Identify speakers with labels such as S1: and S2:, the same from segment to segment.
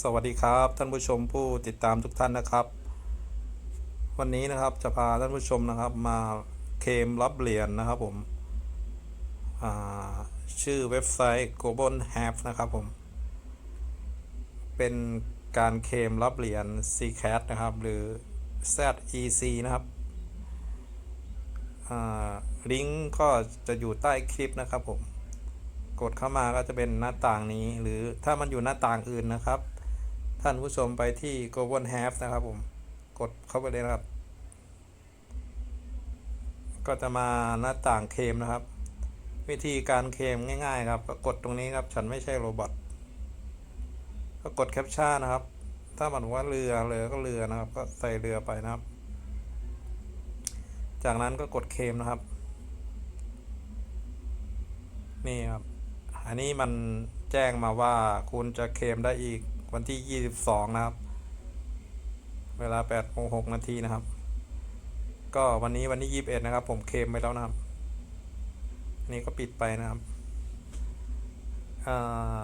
S1: สวัสดีครับ ท่านผู้ชมผู้ติดตามทุกท่านนะครับ วันนี้นะครับจะพาท่านผู้ชมนะครับมาเคมรับเหรียญนะครับผมชื่อเว็บไซต์ Global h a v นะครับผม เป็นการเคมรับเหรียญ CCAT นะครับ หรือ ZEC นะครับลิงก์ก็จะอยู่ใต้คลิปนะครับผม กดเข้ามาก็จะเป็นหน้าต่างนี้ หรือถ้ามันอยู่หน้าต่างอื่นนะครับ ท่านผู้ชมไปที่ Global Have นะครับผมกดเข้าไปเลยนะครับ ก็จะมาหน้าต่างเคมนะครับ วิธีการเคมง่าย ๆ ครับก็กดตรงนี้ครับ ฉันไม่ใช่โรบอทก็กดแคปชั่นนะครับ ถ้ามันว่าเรือเรือก็เรือนะครับ ก็ใส่เรือไปนะครับ จากนั้นก็กดเคมนะครับ นี่ครับ อันนี้มันแจ้งมาว่าคุณจะเคมได้อีก วันที่ 22 นะครับ เวลา8โมง6นาทีนะครับ ก็วันนี้วันที่ 21 นะครับ ผมเคมไปแล้วนะครับ อันนี้ก็ปิดไปนะครับา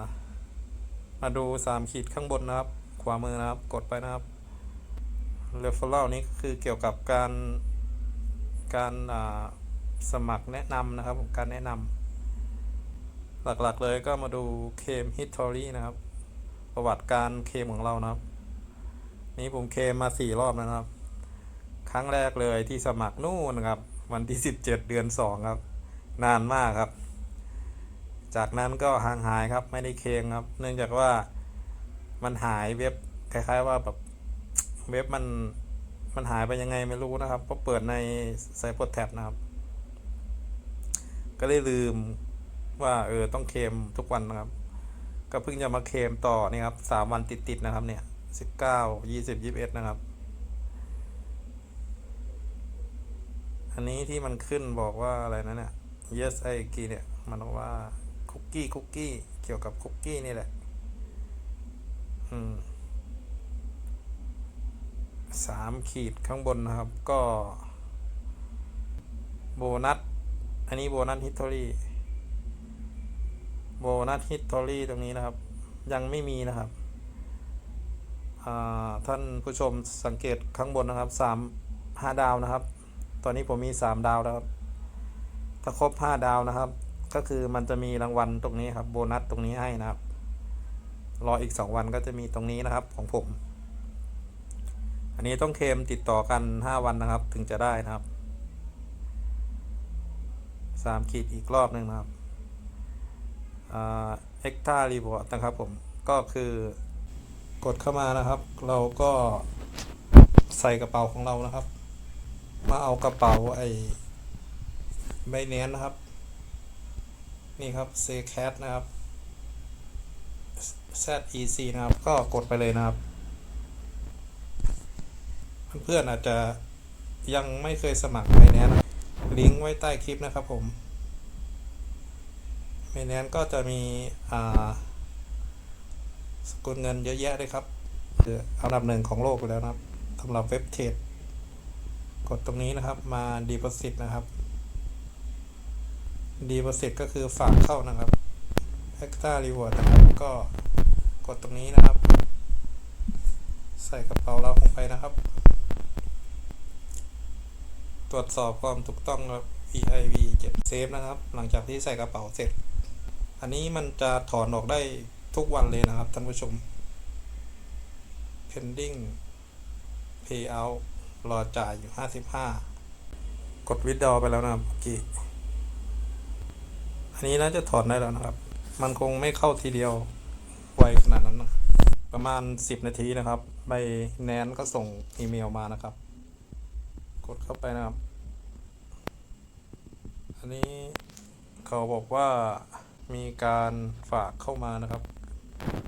S1: มาดู 3 ขีดข้างบนนะครับ ขวามือนะครับ กดไปนะครับ referral นี้ก็คือเกี่ยวกับการการาสมัครแนะนำนะครับ การแนะนำหลักๆเลยก็มาดูเคม history นะครับ ประวัติการเคมของเรานะครับ นี่ผมเคมมาสี่รอบนะครับ ครั้งแรกเลยที่สมัครนู่นครับ วันที่17เดือน2ครับ นานมากครับ จากนั้นก็ห่างหายครับไม่ได้เคมครับ เนื่องจากว่ามันหายเว็บคล้ายๆว่าแบบเว็บมันมันหายไปยังไงไม่รู้นะครับเพราะเปิดในไซต์โปรแท็บนะครับ ก็เลยลืมว่าเออต้องเคมทุกวันนะครับ ก็เพิ่งจะมาเคลมต่อนี่ครับสามวันติดๆนะครับเนี่ยสิบเก้ายี่สิบยี่สิบเอ็ดนะครับ อันนี้ที่มันขึ้นบอกว่าอะไรนะเนี่ย yes I agree เนี่ย มันบอกว่าคุกกี้คุกกี้เกี่ยวกับคุกกี้นี่แหละ อืมสามขีดข้างบนนะครับ ก็ โบนัส อันนี้โบนัสฮิตทอรี่ โบนัสฮิตตอรี่ตรงนี้นะครับ ยังไม่มีนะครับท่านผู้ชมสังเกตข้างบนนะครับสามห้าดาวนะครับ ตอนนี้ผมมีสามดาวแล้วครับ ถ้าครบห้าดาวนะครับ ก็คือมันจะมีรางวัลตรงนี้ครับ โบนัสตรงนี้ให้นะครับ รออีกสองวันก็จะมีตรงนี้นะครับของผม อันนี้ต้องเคมติดต่อกันห้าวันนะครับ ถึงจะได้นะครับสามขีดอีกรอบหนึ่งนะครับ เอ็กตารีวอร์ดนะครับผมก็คือกดเข้ามานะครับ เราก็ใส่กระเป๋าของเรานะครับ มาเอากระเป๋าไอ้ใบเนี้ยนะครับ นี่ครับเซแคทนะครับ ZEC นะครับ ก็กดไปเลยนะครับ เพื่อนๆอาจจะยังไม่เคยสมัครใบเนนลิงก์ไว้ใต้คลิปนะครับผม เมนแนนก็จะมีสกุลเงินเยอะแยะเลยครับคืออันดับหนึ่งของโลกไปแล้วนะครับสำหรับเว็บเทรดกดตรงนี้นะครับมา Deposit นะครับ Deposit ก็คือฝากเข้านะครับ Extra Reward นะครับก็กดตรงนี้นะครับ ใส่กระเป๋าเราลงไปนะครับ ตรวจสอบความถูกต้องครับ EIV 7 Save นะครับ หลังจากที่ใส่กระเป๋าเสร็จ อันนี้มันจะถอนออกได้ทุกวันเลยนะครับท่านผู้ชม pending payout รอจ่ายอยู่ 55 กด withdraw ไปแล้วนะครับเมื่อกี้อันนี้น่าจะถอนได้แล้วนะครับ มันคงไม่เข้าทีเดียวไวขนาดนั้นนะประมาณ 10 นาทีนะครับใบแนนก็ส่งอีเมลมานะครับ กดเข้าไปนะครับ อันนี้เขาบอกว่า มีการฝากเข้ามานะครับ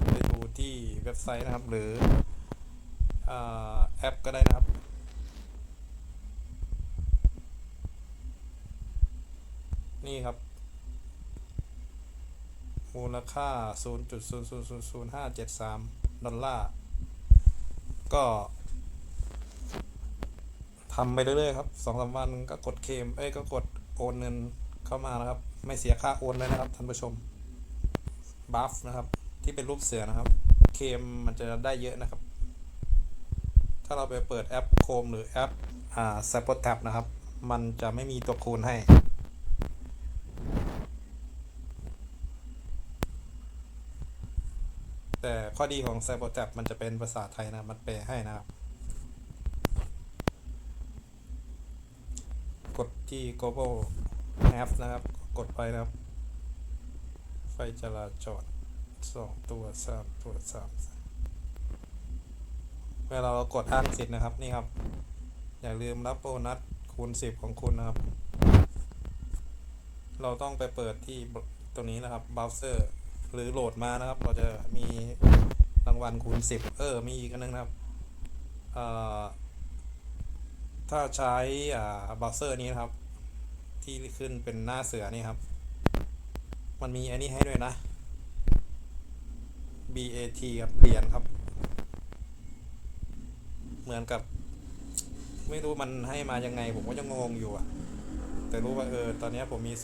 S1: ไปดูที่เว็บไซต์นะครับ หรืออแอปก็ได้นะครับนี่ครับ มูลค่า 0.000573 ดอลลาร์ ก็ทำไปเรื่อยๆครับสองสามวันก็กดเคมเอ้ย ก็กดโอนเงินเข้ามานะครับ ไม่เสียค่าโอนเลยนะครับท่านผู้ชมบัฟนะครับ ที่เป็นรูปเสือนะครับ เคมมันจะได้เยอะนะครับ ถ้าเราไปเปิดแอปโคมหรือแอปอ่า s a p o t a b นะครับ มันจะไม่มีตัวคูณให้แต่ข้อดีของ s a p o t a b มันจะเป็นภาษาไทยนะ มันแปลให้นะครับ กดที่ global apps นะครับ กดไปนะครับ ไฟจราจรสองตัวสามตัวสามเวลาเรากดอ้างสิทธิ์นะครับนี่ครับ อย่าลืมรับโบนัสคูณสิบของคุณนะครับ เราต้องไปเปิดที่ตรงนี้นะครับเบราว์เซอร์หรือโหลดมานะครับ เราจะมีรางวัลคูณสิบเออ มีอีกอันนึงนะครับถ้าใช้เบราว์เซอร์นี้นะครับ ที่ขึ้นเป็นหน้าเสือนี่ครับ มันมีอันนี้ให้ด้วยนะ BAT ครับเหรียญครับ เหมือนกับ ไม่รู้มันให้มายังไง ผมก็ยังงงอยู่อะแต่รู้ว่าเออ ตอนนี้ผมมี 0.25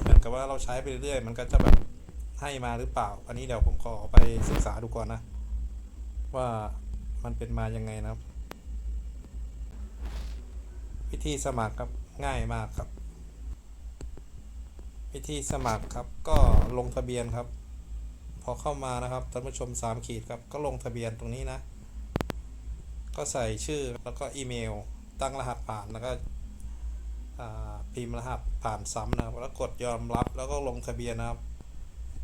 S1: เหมือนกับว่าเราใช้ไปเรื่อยๆ มันก็จะแบบให้มาหรือเปล่า อันนี้เดี๋ยวผมขอไปศึกษาดูก่อนนะ ว่ามันเป็นมายังไงนะครับ วิธีสมัครครับง่ายมากครับ วิธีสมัครครับก็ลงทะเบียนครับ พอเข้ามานะครับท่านผู้ชม 3 ขีดครับก็ลงทะเบียนตรงนี้นะ ก็ใส่ชื่อแล้วก็อีเมล ตั้งรหัสผ่านแล้วก็อ่าพิมพ์รหัสผ่านซ้ำนะครับแล้วกดยอมรับแล้วก็ลงทะเบียนนะครับ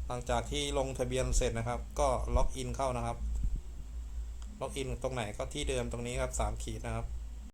S1: หลังจากที่ลงทะเบียนเสร็จนะครับ ก็ล็อกอินเข้านะครับ ล็อกอินตรงไหนก็ที่เดิมตรงนี้ครับ3ขีดนะครับ